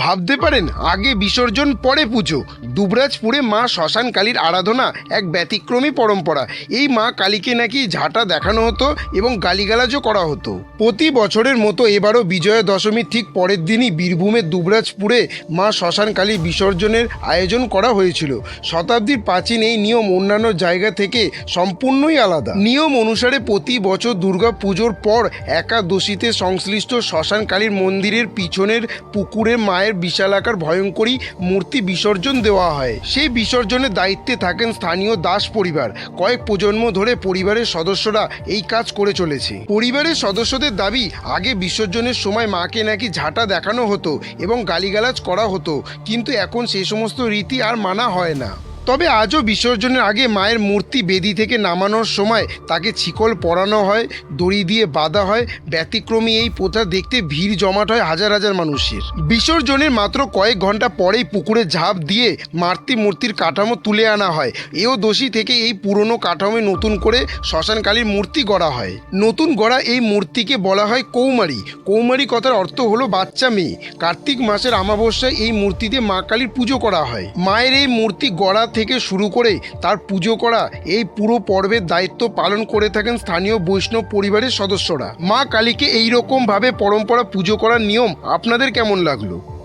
ভাবতে পারেন, আগে বিসর্জন, পরে পুজো। দুবরাজপুরে মা শ্মশান কালীর আরাধনা এক ব্যতিক্রমী পরম্পরা। এই মা কালীকে নাকি ঝাঁটা দেখানো হতো এবং গালিগালাজও করা হতো। প্রতি বছরের মতো এবারও বিজয়া দশমীর ঠিক পরের দিনই বীরভূমের দুবরাজপুরে মা শ্মশান কালী বিসর্জনের আয়োজন করা হয়েছিল। শতাব্দীর প্রাচীন এই নিয়ম অন্যান্য জায়গা থেকে সম্পূর্ণই আলাদা। নিয়ম অনুসারে প্রতি বছর দুর্গা পুজোর পর একাদশীতে সংশ্লিষ্ট শ্মশান কালীর মন্দিরের পিছনের পুকুরে মায়ের বিশালাকার ভয়ঙ্করী মূর্তি বিসর্জন দেওয়া হয়। সেই বিসর্জনের দায়িত্বে থাকেন স্থানীয় দাস পরিবার। কয়েক প্রজন্ম ধরে পরিবারের সদস্যরা এই কাজ করে চলেছে। পরিবারের সদস্যদের দাবি, আগে বিসর্জনের সময় মাকে নাকি ঝাঁটা দেখানো হতো এবং গালিগালাজ করা হতো, কিন্তু এখন সে সমস্ত রীতি আর মানা হয় না। তবে আজও বিসর্জনের আগে মায়ের মূর্তি বেদি থেকে নামানোর সময় তাকে ছিকল পরানো হয়, দড়ি দিয়ে বাঁধা হয়। ব্যতিক্রমী এই প্রথা দেখতে ভিড় জমাট হয় হাজার হাজার মানুষের। বিসর্জনের মাত্র কয়েক ঘণ্টা পরেই পুকুরে ঝাঁপ দিয়ে মাতৃ মূর্তির কাঠামো তুলে আনা হয়। এও দোষী থেকে এই পুরনো কাঠামো নতুন করে শ্মশান কালীর মূর্তি গড়া হয়। নতুন গড়া এই মূর্তিকে বলা হয় কৌমারী। কৌমারী কথার অর্থ হলো বাচ্চা মেয়ে। কার্তিক মাসের আমাবস্যায় এই মূর্তিতে মা কালীর পুজো করা হয়। মায়ের এই মূর্তি গড়া থেকে শুরু করে তার পুজো করা এই পুরো পর্বের দায়িত্ব পালন করে থাকেন স্থানীয় বৈষ্ণব পরিবারের সদস্যরা। মা কালীকে এইরকমভাবে রকম পরম্পরা পুজো করার নিয়ম আপনাদের কেমন লাগল?